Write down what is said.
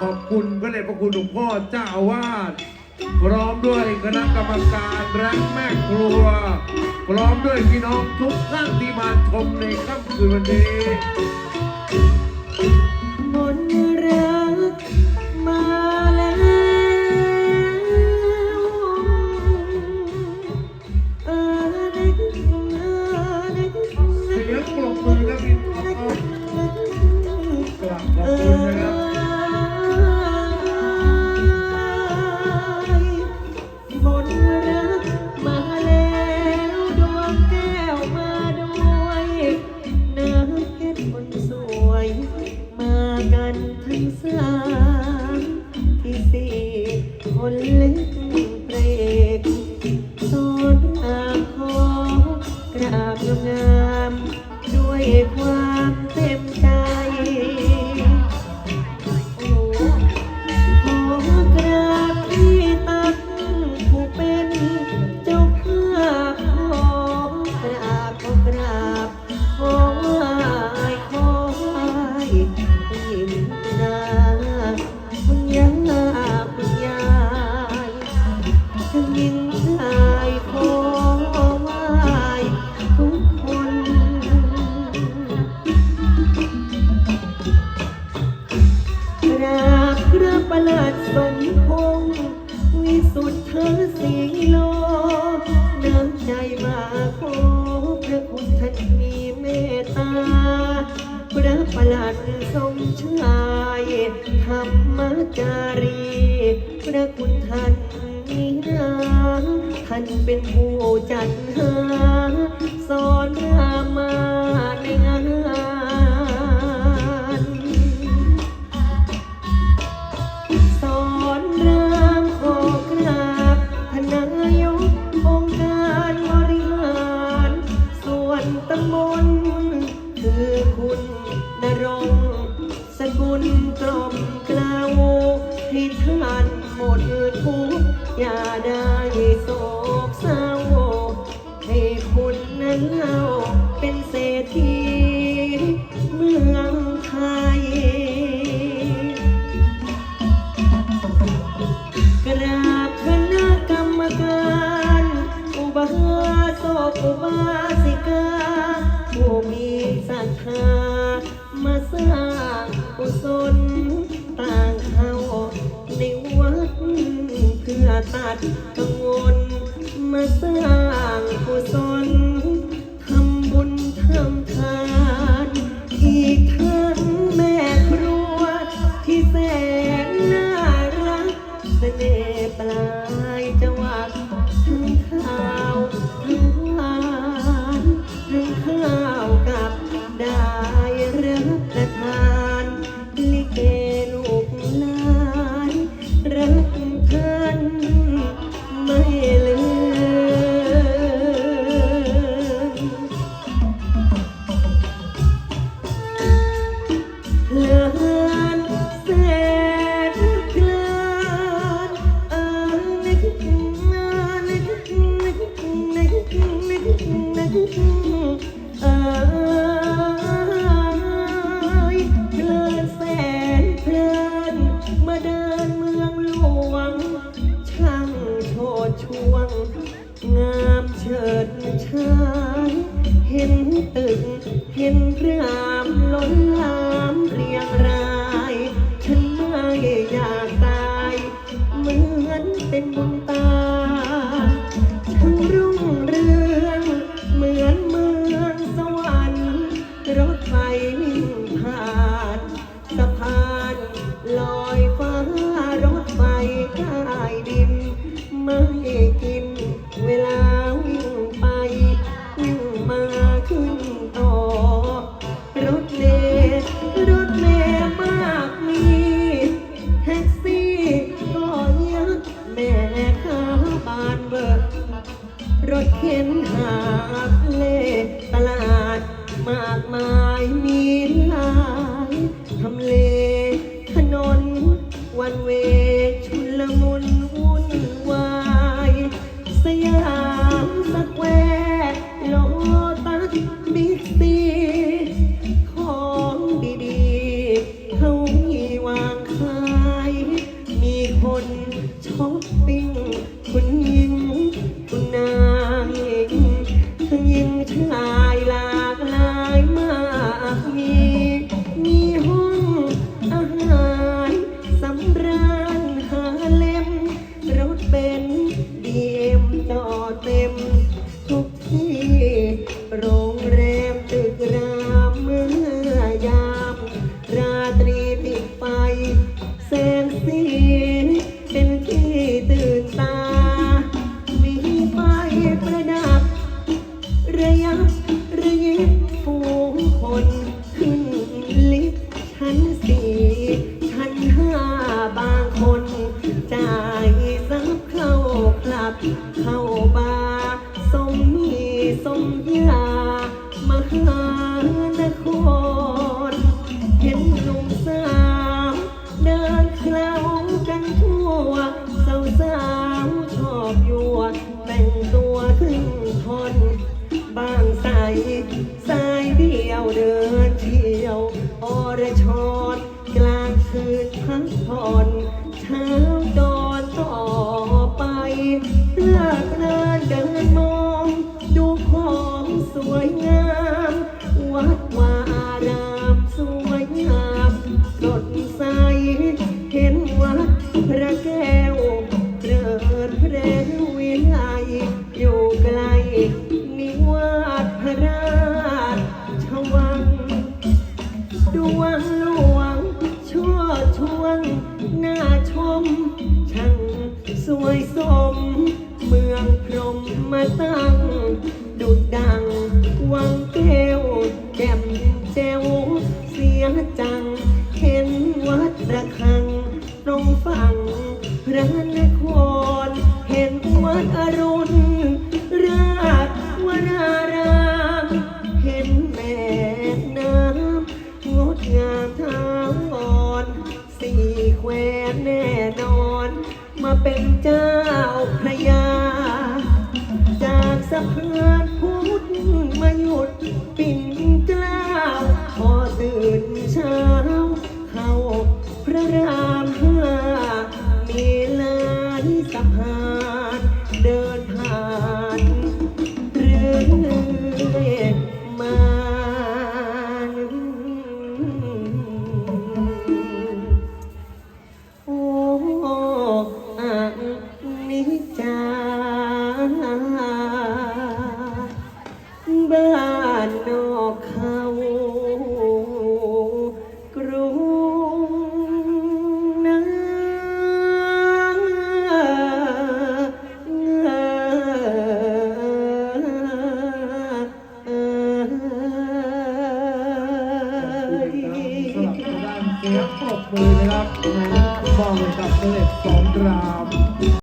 ขอบคุณพระเดชพระคุณหลวงพ่อเจ้าอาวาสพร้อมด้วยคณะกรรมการรักแม่ครัว พร้อมด้วยพี่น้องทุกท่านที่มาชมในค่ำคืนวันนี้ ค สียงโลน้ำใจมาขอพระคุณท่านมีเมตตา พระประหลาดสมชายธรรมจารี พระคุณท่านมีนาท่านเป็นผู้จัดหา สอน โศกเศร้า ให้คุณนั้นเล่าเป็นเศรษฐีเมืองไทย กราบคณะกรรมการอุบาสกอุบาสิกาผู้มีศรัทธามาสร้างกุศลต่างเขา ตัดกังวลมาสร้างกุศล นึกเออากมายมีหลายทำเลถนนวันเวช ชั้นสี่ชั้นห้าบางคนจาก พักผ่อนเช้าดอนต่อไปเลิกงานเดินมอง ดูของสวยงาม วัดวาอารามสวยงามสดใสเห็นวัดพระเก้ว น่าชม ช่างสวยสม เมืองพรหมมาตั้ง ดุดดัง วังแก้วแจ่มแจ้วเสียจัง เห็นวัดระฆังตรงฝั่งพระนคร เห็นวัดอร มาเป็นเจ้าพระยา จากสะเพานพุทธมาหยุดปิ่นเกล้าพอตื่นเช้า เข้าพระรามห้ามีลายสะพานเดิน นิจจา